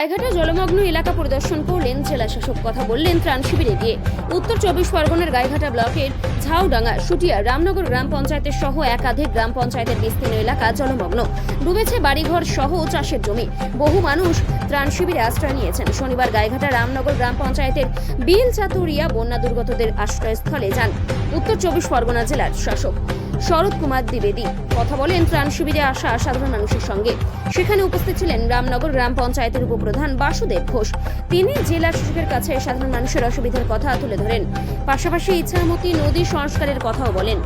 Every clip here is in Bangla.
গাইঘাটা জলমগ্ন এলাকা পরিদর্শন করলেন জেলা শাসক কথা বললেন ত্রাণ শিবিরে গিয়ে। উত্তর চব্বিশ পরগনার গাইঘাটা ব্লকের ঝাউডাঙ্গা, সুটিয়া, রামনগর গ্রাম পঞ্চায়েতের সহ একাধিক গ্রাম পঞ্চায়েতের বিস্তীর্ণ এলাকা জলমগ্ন। ডুবেছে বাড়িঘর সহ চাষের জমি। বহু মানুষ ত্রাণ শিবিরে আশ্রয় নিয়েছেন। শনিবার গাইঘাটা রামনগর গ্রাম পঞ্চায়েতের বিল চাতুরিয়া বন্যা দুর্গতদের আশ্রয়স্থলে যান উত্তর চব্বিশ পরগনা জেলার শাসক। শরৎ কুমার দ্বিবেদী। কথা বলেন ত্রাণ শিবিরে আসা সাধারণ মানুষের সঙ্গে। সেখানে উপস্থিত ছিলেন রামনগর গ্রাম পঞ্চায়েতের উপপ্রধান বাসুদেব ঘোষ। তিনি জেলা শাসকের কাছে সাধারণ মানুষের অসুবিধার কথা তুলে ধরেন। পাশাপাশি ইচ্ছামতি নদী সংস্কারের কথাও বলেন।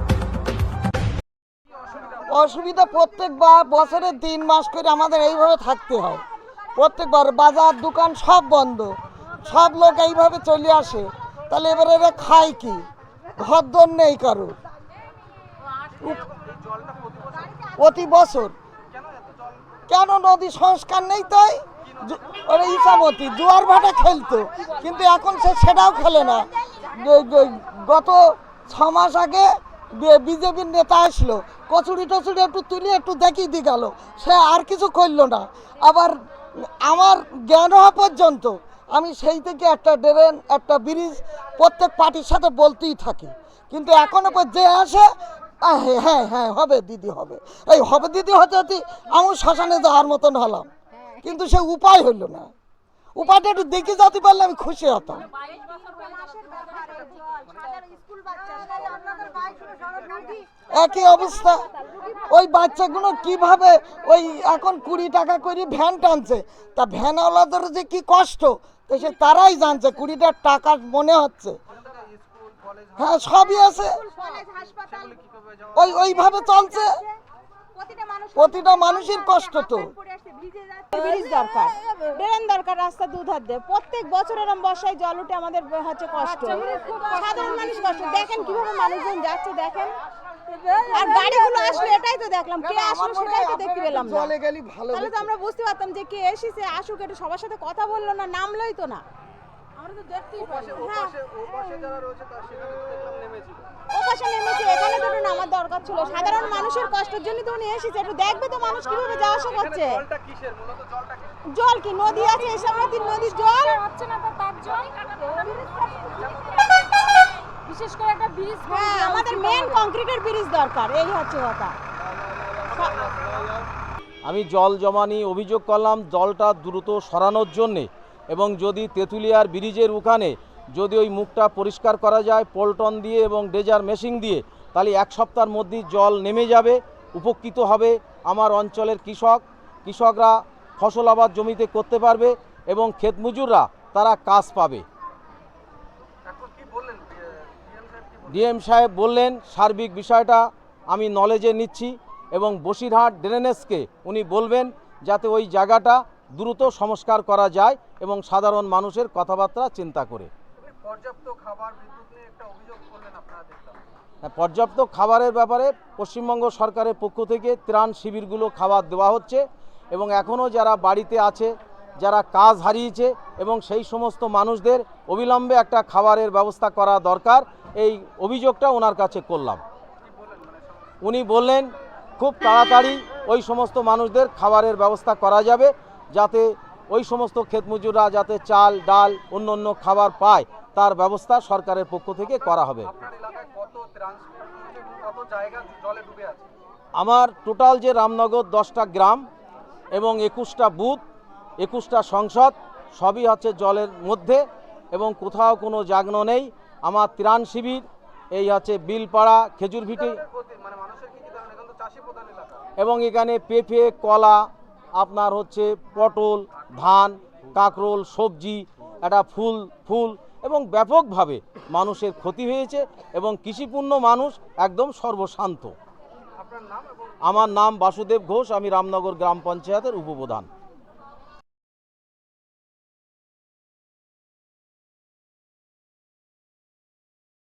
অসুবিধা প্রত্যেকবার বছরে তিন মাস করে আমাদের এইভাবে থাকতে হয়। প্রত্যেকবার বাজার, দোকান সব বন্ধ। সব লোক এইভাবে চলে আসে। তাহলে এবারে এরা খায় কি? ঘর দর নেই কারও প্রতি বছর। কেন নদী সংস্কার নেই তাই? ইসামতি জোয়ার ভাটা খেলতো, কিন্তু এখন সে সেটাও খেলে না। গত ছ মাস আগে বিজেপির নেতা আসলো, কচুরি টচুরি একটু তুলে একটু দেখিয়ে দিয়ে গেল, সে আর কিছু করল না। আবার আমার জ্ঞান হওয়া পর্যন্ত আমি সেই থেকে একটা ড্রেন, একটা ব্রিজ প্রত্যেক পার্টির সাথে বলতেই থাকি। কিন্তু এখনও যে আসে হ্যাঁ হ্যাঁ হ্যাঁ হবে, দিদি হবে। এই হবে, দিদি হতে হতে আমি শ্মশানে মতন হলাম। কিন্তু সে উপায় না। উপায়টা একটু দেখে পারলে আমি খুশি হতাম। একই অবস্থা। ওই বাচ্চাগুলো কীভাবে ওই এখন কুড়ি টাকা করে ভ্যান টানছে? তা ভ্যানওয়ালাদের যে কি কষ্ট? তো সে তারাই জানছে, কুড়িটা টাকা মনে হচ্ছে। হ্যাঁ? সবই আছে। ওই ওইভাবে চলছে। প্রতিটা মানুষের কষ্ট তো। ব্রিজ দরকার। ড্রেন দরকার রাস্তা দুধার দিয়ে। প্রত্যেক বছর এরকম বর্ষায় জল উঠে আমাদের হচ্ছে কষ্ট। সাধারণ মানুষ কষ্ট। দেখেন কীভাবে মানুষজন যাচ্ছে দেখেন। আর গাড়িগুলো আসলে এটাই তো দেখলাম। কে আসলো সেটাই তো দেখতে পেলাম না। জলে গেলি ভালো তাহলে তো আমরা বুঝতে পারতাম যে কে এসেছে আসুক একটু সবার সাথে কথা বলল না নামলোই তো না। আমরা তো দেখতেই পারি হ্যাঁ ও পাশে নেমেছে এখানে তো নামার দরকার ছিল। সাধারণ মানুষের কষ্টের জন্য তো উনি এসেছে। একটু দেখবে তো মানুষ কীভাবে যাওয়া আসা করছে। জল কি? নদী আছে এসব নদীর নদীর জল? হচ্ছে না তার জল। বিশেষ করে একটা ব্রিজ হ্যাঁ আমাদের মেন কংক্রিটের ব্রিজ দরকার এই হচ্ছে কথা। আমি জল জমা নিয়ে অভিযোগ করলাম জলটা দ্রুত সরানোর জন্যে। এবং যদি তেঁতুলিয়ার ব্রিজের ওখানে যদি ওই মুখটা পরিষ্কার করা যায় পল্টন দিয়ে এবং ডেজার মেশিন দিয়ে তাহলে এক সপ্তাহের মধ্যেই জল নেমে যাবে উপকৃত হবে আমার অঞ্চলের কৃষক। কৃষকরা ফসল আবাদ জমিতে করতে পারবে এবং ক্ষেতমজুররা তারা কাজ পাবে। ডিএম সাহেব বললেন সার্বিক বিষয়টা আমি নলেজে নিচ্ছি এবং বসিরহাট ড্রেনেজকে উনি বলবেন যাতে ওই জায়গাটা দ্রুত সংস্কার করা যায় এবং সাধারণ মানুষের কথাবার্তা চিন্তা করে। হ্যাঁ, পর্যাপ্ত খাবারের ব্যাপারে পশ্চিমবঙ্গ সরকারের পক্ষ থেকে ত্রাণ শিবিরগুলো খাবার দেওয়া হচ্ছে এবং এখনও যারা বাড়িতে আছে যারা কাজ হারিয়েছে এবং সেই সমস্ত মানুষদের অবিলম্বে একটা খাবারের ব্যবস্থা করা দরকার এই অভিযোগটা ওনার কাছে করলাম। উনি বললেন খুব তাড়াতাড়ি ওই সমস্ত মানুষদের খাবারের ব্যবস্থা করা যাবে যাতে ওই সমস্ত ক্ষেতমজুররা যাতে চাল ডাল অন্য অন্য খাবার পায় তার ব্যবস্থা সরকারের পক্ষ থেকে করা হবে। আমার টোটাল যে রামনগর দশটা গ্রাম এবং একুশটা বুথ একুশটা সংসদ সবই হচ্ছে জলের মধ্যে এবং কোথাও কোনো জাগ্ন নেই। আমার ত্রাণ শিবির এই হচ্ছে বিলপাড়া খেজুরভিটি এবং এখানে পেঁপে কলা আপনার হচ্ছে পটল ধান কাঁকরোল সবজি একটা ফুল ফুল এবং ব্যাপকভাবে মানুষের ক্ষতি হয়েছে এবং কৃষিপূর্ণ মানুষ একদম সর্বশান্ত। আমার নাম বাসুদেব ঘোষ আমি রামনগর গ্রাম পঞ্চায়েতের উপপ্রধান।